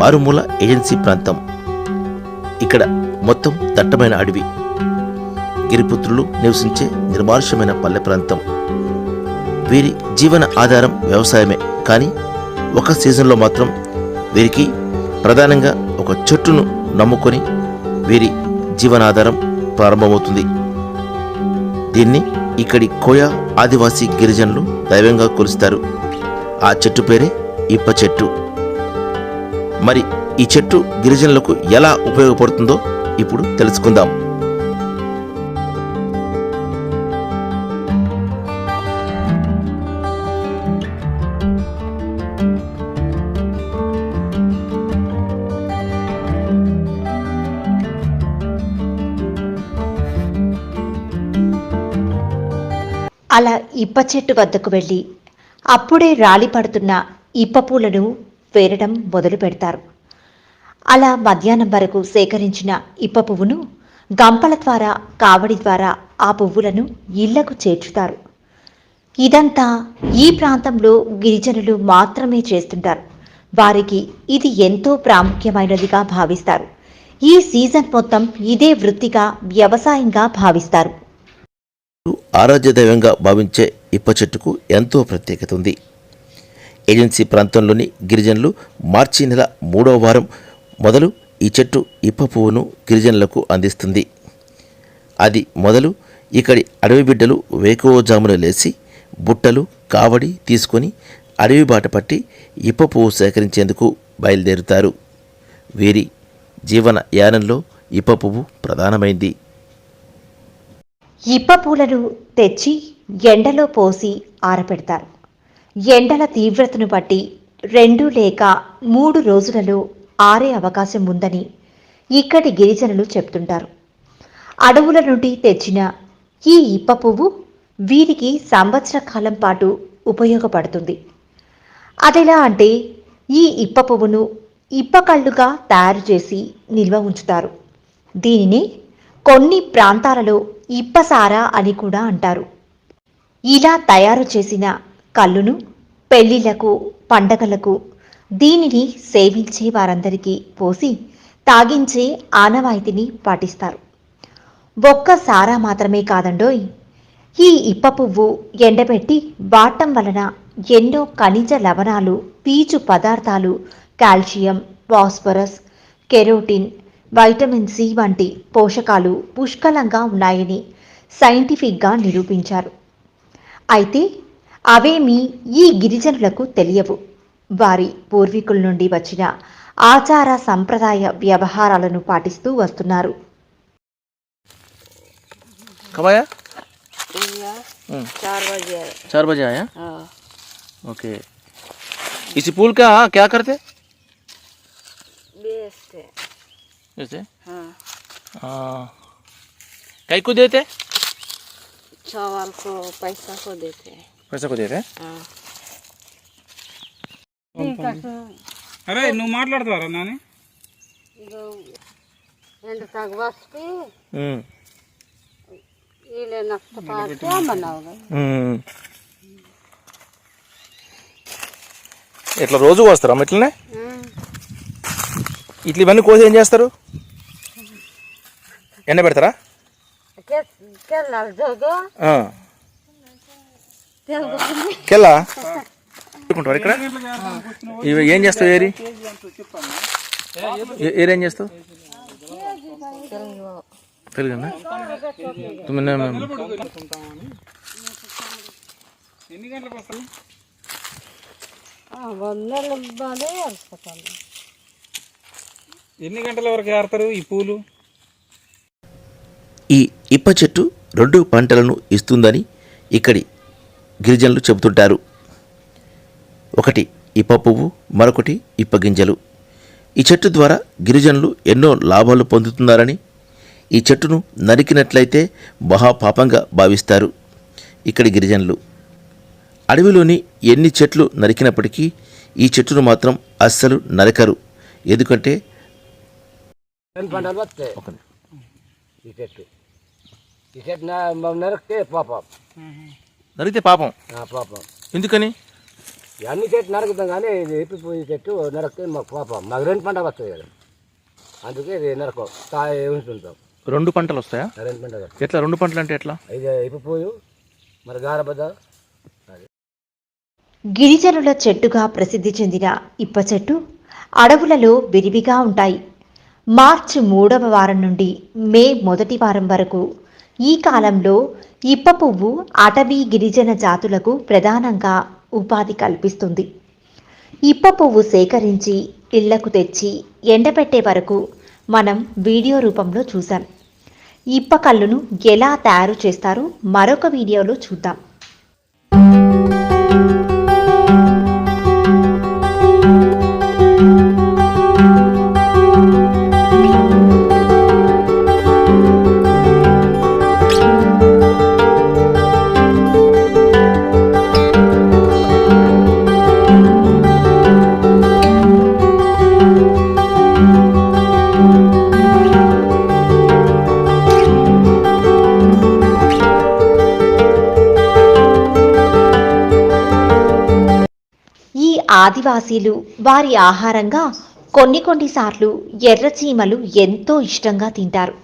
మారుమూల ఏజెన్సీ ప్రాంతం. ఇక్కడ మొత్తం దట్టమైన అడవి. గిరిపుత్రులు నివసించే నిర్మానుష్యమైన పల్లె ప్రాంతం. వీరి జీవన ఆధారం వ్యవసాయమే. కానీ ఒక సీజన్లో మాత్రం వీరికి ప్రధానంగా ఒక చెట్టును నమ్ముకొని వీరి జీవనాధారం ప్రారంభమవుతుంది. దీన్ని ఇక్కడి కోయ ఆదివాసీ గిరిజనులు దైవంగా కొలుస్తారు. ఆ చెట్టు పేరే ఇప్ప చెట్టు మరి ఈ చెట్టు గిరిజనులకు ఎలా ఉపయోగపడుతుందో ఇప్పుడు తెలుసుకుందాం. అలా ఇప్ప చెట్టు వద్దకు వెళ్ళి అప్పుడే రాలి పడుతున్న ఇప్ప పూలను పేరడం మొదలు పెడతారు. అలా మధ్యాహ్నం వరకు సేకరించిన ఇప్ప పువ్వును గంపల ద్వారా కావడి ద్వారా ఆ పువ్వులను ఇళ్ళకు చేర్చుతారు. ఇదంతా ఈ ప్రాంతంలో గిరిజనులు మాత్రమే చేస్తుంటారు. వారికి ఇది ఎంతో ప్రాముఖ్యమైనదిగా భావిస్తారు. ఈ సీజన్ మొత్తం ఇదే వృత్తిగా వ్యవసాయంగా భావిస్తారు. ఆరాధ్య దైవంగా భావించే ఇప్ప చెట్టుకు ఎంతో ప్రత్యేకత ఉంది. ఏజెన్సీ ప్రాంతంలోని గిరిజనులు మార్చి నెల మూడవ వారం మొదలు ఈ చెట్టు ఇప్ప పువ్వును గిరిజనులకు అందిస్తుంది. అది మొదలు ఇక్కడి అడవి బిడ్డలు వేకువజామున లేచి బుట్టలు కావడి తీసుకొని అడవి బాట పట్టి ఇప్ప పువ్వు సేకరించేందుకు బయలుదేరుతారు. వీరి జీవన యానంలో ఇప్ప పువ్వు ప్రధానమైంది. ఇప్ప పూలను తెచ్చి ఎండలో పోసి ఆరపెడతారు. ఎండల తీవ్రతను బట్టి రెండు లేక మూడు రోజులలో ఆరే అవకాశం ఉందని ఇక్కడి గిరిజనులు చెప్తుంటారు. అడవుల నుండి తెచ్చిన ఈ ఇప్ప పువ్వు వీరికి సంవత్సర కాలం పాటు ఉపయోగపడుతుంది. అదెలా అంటే ఈ ఇప్ప పువ్వును ఇప్పకళ్ళుగా తయారు చేసి నిల్వ ఉంచుతారు. దీనిని కొన్ని ప్రాంతాలలో ఇప్పసారా అని కూడా అంటారు. ఇలా తయారు చేసిన కళ్ళును పెళ్ళిళ్ళకు పండగలకు దీనిని సేవించే వారందరికీ పోసి తాగించే ఆనవాయితీని పాటిస్తారు. ఒక్క సారా మాత్రమే కాదండోయ్ ఈ ఇప్ప పువ్వు ఎండబెట్టి వాడటం వలన ఎన్నో ఖనిజ లవణాలు పీచు పదార్థాలు calcium phosphorus carotene vitamin C వంటి పోషకాలు పుష్కలంగా ఉన్నాయని సైంటిఫిక్గా నిరూపించారు. అయితే అవేమీ ఈ గిరిజనులకు తెలియవు వారి పూర్వీకుల నుండి వచ్చిన ఆచార సంప్రదాయ వ్యవహారాలను పాటిస్తూ వస్తున్నారు कब आया भैया हम्म। चार बजे आए चार बजे आया हाँ ओके इसी पुल का क्या करते बेस्ट है जैसे हाँ कई को देते चावल को पैसा को देते हैं వరుసకు అరే నువ్వు మాట్లాడతావరా నాని రెండు ఇట్లా రోజు కోస్తారా ఇట్లనే? ఇట్లా ఇవన్నీ కోసి ఏం చేస్తారు? ఎండ పెడతారా? కెల్లా? పెట్టుకుంటారు ఇక్కడ? ఇవి ఏం చేస్తావు ఏరి? ఏ- ఏరి ఏం చేస్తావు? తెలుగన్నా తుమ్మిన ఎన్ని గంటలకు ఎన్ని గంటల వరకు ఏరుతారు ఈ పూలు? ఈ ఇప్ప చెట్టు రెండు పంటలను ఇస్తుందని ఇక్కడి గిరిజనులు చెబుతుంటారు. ఒకటి ఇప్ప పువ్వు మరొకటి ఇప్ప గింజలు. ఈ చెట్టు ద్వారా గిరిజనులు ఎన్నో లాభాలు పొందుతున్నారని ఈ చెట్టును నరికినట్లయితే మహాపాపంగా భావిస్తారు ఇక్కడి గిరిజనులు. అడవిలోని ఎన్ని చెట్లు నరికినప్పటికీ ఈ చెట్టును మాత్రం అస్సలు నరకరు. ఎందుకంటే ఈ చెట్టు. ఈ చెట్టు నా- నరికితే పాపం. నరికితే పాపం. ఆ పాపం. ఎందుకని? అన్ని చెట్టు నరుకుతాం కానీ ఇది ఎప్పిపోయి చెట్టు నరికితే మాకు పాపం. మాకు రెండు పంట వస్తుంది కదా. అందుకే ఇది నరకం. రెండు పంటలు వస్తాయా? రెండు పంట వస్తాయి. ఎట్లా? రెండు పంటలు అంటే ఎట్లా? ఇది ఎప్పిపోయి మరి గారబద్ద. గిరిజనుల చెట్టుగా ప్రసిద్ధి చెందిన ఇప్ప చెట్టు అడవులలో విరివిగా ఉంటాయి. మార్చి మూడవ వారం నుండి మే మొదటి వారం వరకు ఈ కాలంలో ఇప్ప పువ్వు అటవీ గిరిజన జాతులకు ప్రధానంగా ఉపాధి కల్పిస్తుంది. ఇప్ప పువ్వు సేకరించి ఇళ్ళకు తెచ్చి ఎండబెట్టే వరకు మనం వీడియో రూపంలో చూసాం ఇప్ప కళ్ళును ఎలా తయారు చేస్తారో మరొక వీడియోలో చూద్దాం. ఆదివాసీలు వారి ఆహారంగా కొన్ని కొన్నిసార్లు ఎర్రచీమలు ఎంతో ఇష్టంగా తింటారు.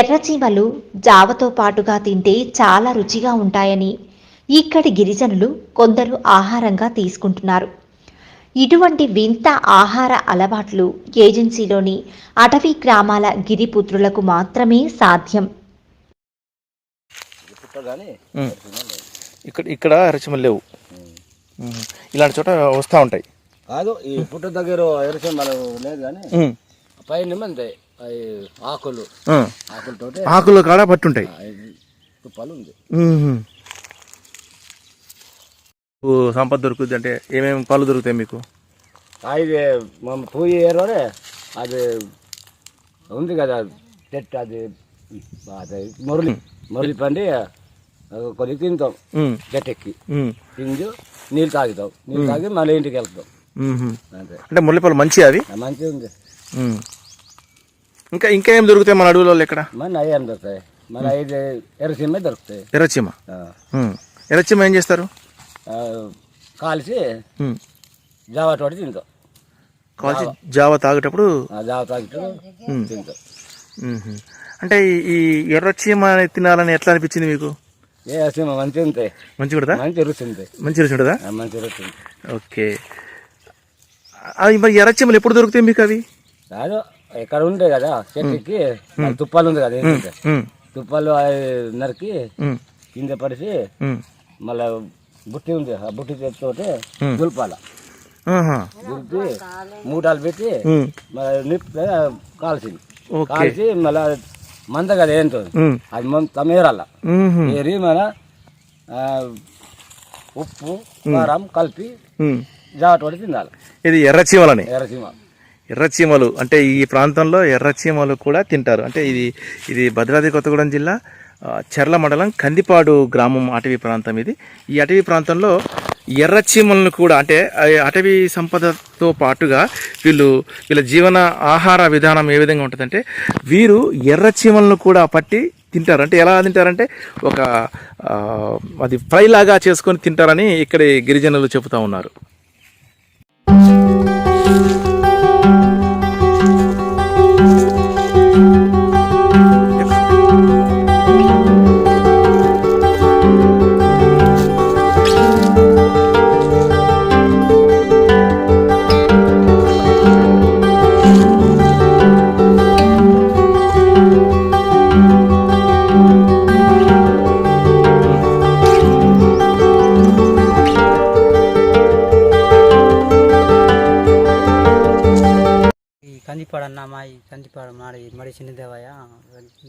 ఎర్రచీమలు జావతో పాటుగా తింటే చాలా రుచిగా ఉంటాయని ఇక్కడి గిరిజనులు కొందరు ఆహారంగా తీసుకుంటున్నారు. ఇటువంటి వింత ఆహార అలవాట్లు ఏజెన్సీలోని అటవీ గ్రామాల గిరిపుత్రులకు మాత్రమే సాధ్యం. ఇక్కడ ఇక్కడ ఎర్రచిమలు లేవు. ఇలాంటి చోట వస్తూ ఉంటాయి. కాదు ఈ పుట్ట దగ్గర ఎరసెమ్మలు లేదు కానీ. పైన అంతే అవి ఆకులు. ఆ. ఆకులతోటి ఆకులు కాడ పట్టుంటాయి. ఉంది. ఓ సంపద దొరుకుద్ది అంటే ఏమేమి పళ్ళు దొరుకుతాయి మీకు? అది మన పూయి ఏరోనే అది ఉంది కదా చెట్టు అది అది మురళి మురళి పండి. కొన్ని తింటాం. ఉమ్. తింజు నీళ్ళు తాగుతాం. నీళ్ళు తాగి మళ్ళీ ఇంటికి వెళ్తాం. అంతే. అంటే ముల్లపల్లి మంచి అవి ఆ మంచిగా ఉంది. ఇంకా ఇంకా ఏం దొరుకుతాయి మన అడవులలో ఇక్కడ? మన అయ్యి అని దొరుకుతాయి? మన ఐదు ఎర్రసిమ్మే దొరుకుతాయి. ఎర్రచీమ. ఎర్రచీమ ఏం చేస్తారు? ఆ, కాల్చి. జావా తోటి తింటాం. కాల్చి జావ. తాగేటప్పుడు? ఆ జావా తాగితే తింటాం. అంటే ఈ- ఈ ఎర్రచీమ తినాలని ఎట్లా అనిపించింది మీకు? ఏ మంచి కూడా మంచి మంచి రుచి ఉంటుందా ఆ, మంచి రుచి ఉంటాయి ఓకే అవి మరి ఎర్రచీమలు ఎప్పుడు దొరుకుతాయి మీకు అవి కాదు ఇక్కడ ఉంటాయి కదా చెట్టుకి తుప్పాలు ఉంది కదా ఏంటంటే. తుప్పాలు నరికి. కింద పడిసి. మళ్ళా బుట్టి ఉంది ఆ బుట్టి చేతితోటి దులపాల. దులిపి మూటాలు పెట్టి. మళ్ళీ నిప్పి కాల్చింది. కాల్చి మళ్ళా మంద కదా ఏంటో. అది మన ఆ, ఉప్పు కారం కలిపి. జావటోడి తినాలి. ఇది ఎర్రచీమలని ఎర్రసీమ ఎర్రచీమలు అంటే ఈ ప్రాంతంలో ఎర్రచీమలు కూడా తింటారు. అంటే ఇది ఇది భద్రాద్రి కొత్తగూడెం జిల్లా చెర్ల మండలం కందిపాడు గ్రామం అటవీ ప్రాంతం ఇది. ఈ అటవీ ప్రాంతంలో ఎర్రచీమలను కూడా అంటే అటవీ సంపదతో పాటుగా వీళ్ళు వీళ్ళ జీవన ఆహార విధానం ఏ విధంగా ఉంటుందంటే వీరు ఎర్రచీమలను కూడా పట్టి తింటారు. అంటే ఎలా తింటారంటే ఒక అది ఫ్రై లాగా చేసుకొని తింటారని ఇక్కడ గిరిజనులు చెబుతా ఉన్నారు.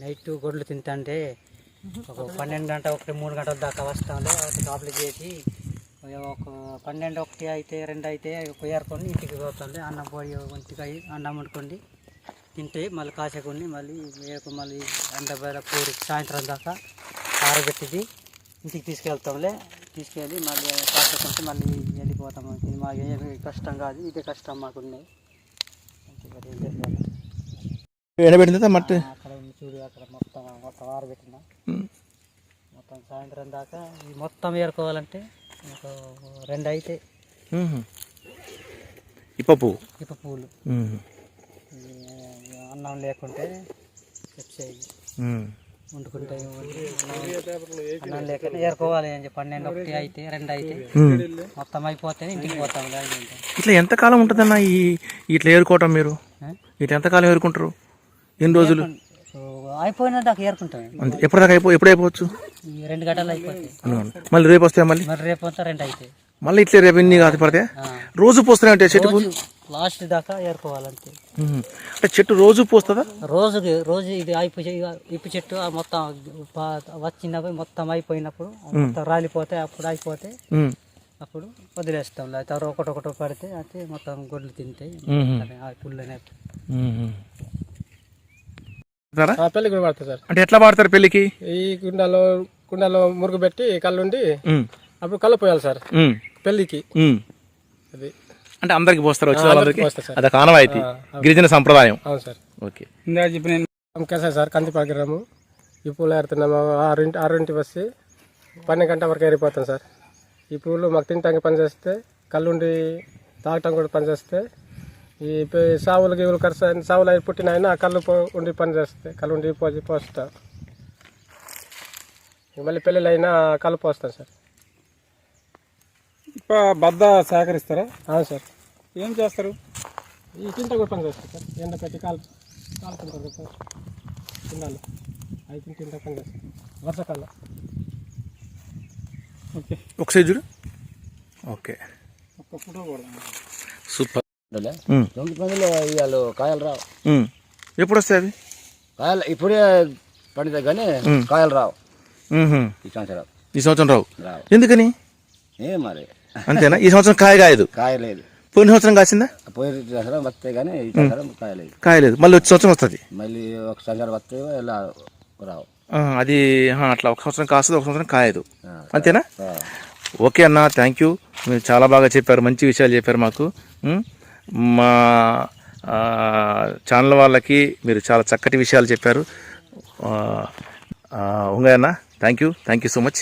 నైట్ గొడ్లు తింటుంటే ఒక పన్నెండు గంట ఒకటి మూడు గంటల దాకా వస్తాంలే వాటి కాపులు చేసి ఒక పన్నెండు ఒకటి అయితే రెండు అయితే కొయ్యారుకొని ఇంటికి పోతాంలే. అన్నం పోయి అయ్యి అన్నం వండుకోండి తింటే మళ్ళీ కాసేకొని మళ్ళీ వేకు మళ్ళీ ఎండ బయట పూరి సాయంత్రం దాకా ఆరబెట్టిది. ఇంటికి తీసుకెళ్తాంలే తీసుకెళ్ళి మళ్ళీ కాసేకుంటే మళ్ళీ వెళ్ళిపోతాము ఇది మాకు ఏమి కష్టం కాదు ఇదే కష్టం మాకున్నాయి? ఎండబెట్టిన మట్టి అక్కడ ఉంది చూడు అక్కడ మొత్తం మొత్తం ఆరబెట్టిన మొత్తం సాయంత్రం దాకా ఈ మొత్తం ఏరుకోవాలంటే ఒక రెండు అయితే. ఇప్ప పువ్వు ఇప్ప పువ్వులు అన్నం లేకుంటే వచ్చేది మ్మ్. వండుకుంటే అన్నం లేకపోతే ఏరుకోవాలి అని చెప్పి పన్నెండు ఒకటి అయితే రెండు అయితే. మొత్తం అయిపోతే ఇంటికి పోతాం ఇట్లా ఎంతకాలం ఉంటుందన్న ఈ ఇట్లా ఏరుకోవటం మీరు? ఇట్లా ఎంతకాలం ఏరుకుంటారు? ఎన్ని రోజులు? అయిపోయిన దాకా ఏరుకుంటాం అంతే. ఎప్పటిదాకా అయిపో ఎప్పుడు అయిపోవచ్చు? ఈ రెండు గంటలు అయిపోతాయి. మళ్ళీ రేపు వస్తాయి మళ్ళీ? మరి రేపు అంతా రెండు అయితే మళ్ళీ ఇట్లా రేపు ఎన్ని కాదు పడతాయి రోజు పోస్తూనే ఉంటాయి చెట్టు రోజు లాస్ట్ దాకా ఏరుకోవాలంతే. అంటే చెట్టు రోజు పోస్తుందా? రోజుకి రోజు ఇది అయిపోయి ఇప్పు చెట్టు ఆ మొత్తం వచ్చినవి మొత్తం అయిపోయినప్పుడు మొత్తం రాలిపోతే అప్పుడు అయిపోతే. అప్పుడు వదిలేస్తాం. లేకపోతే ఒకటి ఒకటి పడితే అయితే మొత్తం గొడ్లు తింటాయి. ఆ పుల్లనే. చెప్తారా? పెళ్ళి కూడా పడుతుంది సార్. అంటే ఎట్లా వాడతారు పెళ్ళికి? ఈ కుండలో కుండలో మురుగు పెట్టి కళ్ళుండి. అప్పుడు కళ్ళు పోయాలి సార్. పెళ్ళికి. అది. అంటే అందరికి పోస్తారు వచ్చిన వాళ్ళందరికి. అదొక ఆనవాయితీ గిరిజన సంప్రదాయం. అవును సార్. ఓకే. ఇందా చెప్పి నేను. అమ్మకేసా సార్ కంది పగిరాము ఈ పూలు ఏరుతున్నాము ఆరింటి ఆరింటి వచ్చి పన్నెండు గంట వరకు ఏరిపోతాం సార్. ఈ పూలు మాకు తినటానికి పనిచేస్తే కళ్ళుండి తాగటం కూడా పనిచేస్తే ఈ పే- సావులు గీవులు ఖర్చు అయిన సావులు అయి పుట్టిన అయినా ఆ కళ్ళు పో- ఉండి పనిచేస్తాయి కళ్ళు ఉండి పోసి పోస్తాం. మళ్ళీ పెళ్ళిళ్ళు అయినా కళ్ళు పోస్తాం సార్. ఇప్ప బద్ద సేకరిస్తారా అవును సార్. ఏం చేస్తారు? ఈ తింట కూడా పని చేస్తుంది సార్. ఎండ పెట్టి కాలు కాలుతుంటారు కదా సార్ తిండాలి అవి తింటే తింట పని చేస్తుంది వర్షాకాలం. ఓకే. ఒకసారి చూడు. ఓకే. ఒక్క ఫోటో కొడదాం సూపర్. దొంగ పందులు ఇవాళ కాయలు రావు. ఎప్పుడు వస్తాయి అవి కాయలు ఇప్పుడే పండితే కానీ కాయలు రావు. ఈ సంవత్సరం ఈ సంవత్సరం రావు. రావు. ఎందుకని? ఏ మరి? అంతేనా? ఈ సంవత్సరం కాయ కాయదు. కాయ లేదు. పోయిన సంవత్సరం కాసిందా? పోయిన సంవత్సరం వస్తాయి కానీ ఈ సంవత్సరం కాయ లేదు. కాయలేదు. మళ్ళీ వచ్చే సంవత్సరం వస్తుంది. మళ్ళీ ఒక సంవత్సరం వస్తాయి ఇలా రావు. అది అట్లా ఒక సంవత్సరం కాస్తుంది ఒక సంవత్సరం కాయదు. అంతేనా. ఓకే అన్న థ్యాంక్ యూ. మీరు చాలా బాగా చెప్పారు మంచి విషయాలు చెప్పారు మాకు? మా ఛానల్ వాళ్ళకి మీరు చాలా చక్కటి విషయాలు చెప్పారు. ఉంగయన్న thank you thank you so much